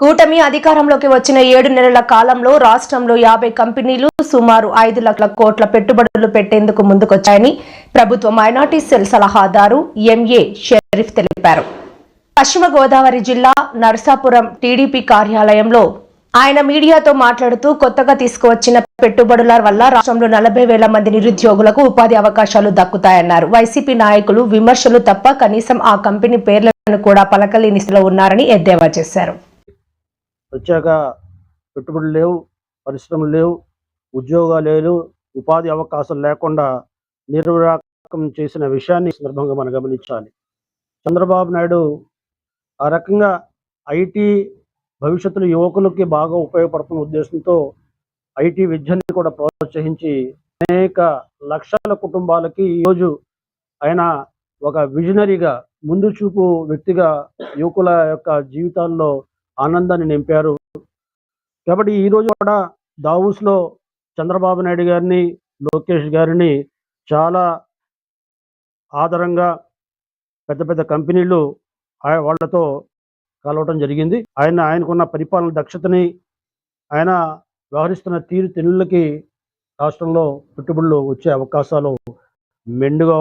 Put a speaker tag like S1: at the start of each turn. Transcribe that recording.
S1: కూటమి అధికారంలోకి వచ్చిన ఏడు నెలల కాలంలో రాష్ట్రంలో యాభై కంపెనీలు సుమారు ఐదు లక్షల కోట్ల పెట్టుబడులు పెట్టేందుకు ముందుకొచ్చాయని ప్రభుత్వ మైనార్టీ సెల్ సలహాదారు ఎంఏ షరీఫ్ తెలిపారు. పశ్చిమ గోదావరి జిల్లా నరసాపురం టీడీపీ కార్యాలయంలో ఆయన మీడియాతో మాట్లాడుతూ కొత్తగా తీసుకువచ్చిన పెట్టుబడుల వల్ల రాష్ట్రంలో నలభై వేల మంది నిరుద్యోగులకు ఉపాధి అవకాశాలు దక్కుతాయన్నారు. వైసీపీ నాయకులు విమర్శలు తప్ప కనీసం ఆ కంపెనీ పేర్లను కూడా పలకలేని స్థితిలో ఉన్నారని ఎద్దేవా చేశారు.
S2: ప్రత్యేక పెట్టుబడులు లేవు పరిశ్రమలు లేవు ఉద్యోగాలు లేవు ఉపాధి అవకాశాలు లేకుండా నిర్వాహకం చేసిన విషయాన్ని సందర్భంగా మనం గమనించాలి. చంద్రబాబు నాయుడు ఆ రకంగా ఐటీ భవిష్యత్తులో యువకులకి బాగా ఉపయోగపడుతున్న ఉద్దేశంతో ఐటీ విద్యని కూడా ప్రోత్సహించి అనేక లక్షల కుటుంబాలకి ఈరోజు ఆయన ఒక విజనరీగా ముందు చూపు వ్యక్తిగా యువకుల యొక్క జీవితాల్లో ఆనందాన్ని నింపారు. కాబట్టి ఈ రోజు కూడా దావూస్లో చంద్రబాబు నాయుడు గారిని లోకేష్ గారిని చాలా ఆదరంగా పెద్ద పెద్ద కంపెనీలు వాళ్ళతో కలవటం జరిగింది. ఆయన ఆయనకున్న పరిపాలన దక్షతని ఆయన వ్యవహరిస్తున్న తీరు తెన్నులకి రాష్ట్రంలో పెట్టుబడులు వచ్చే అవకాశాలు మెండుగా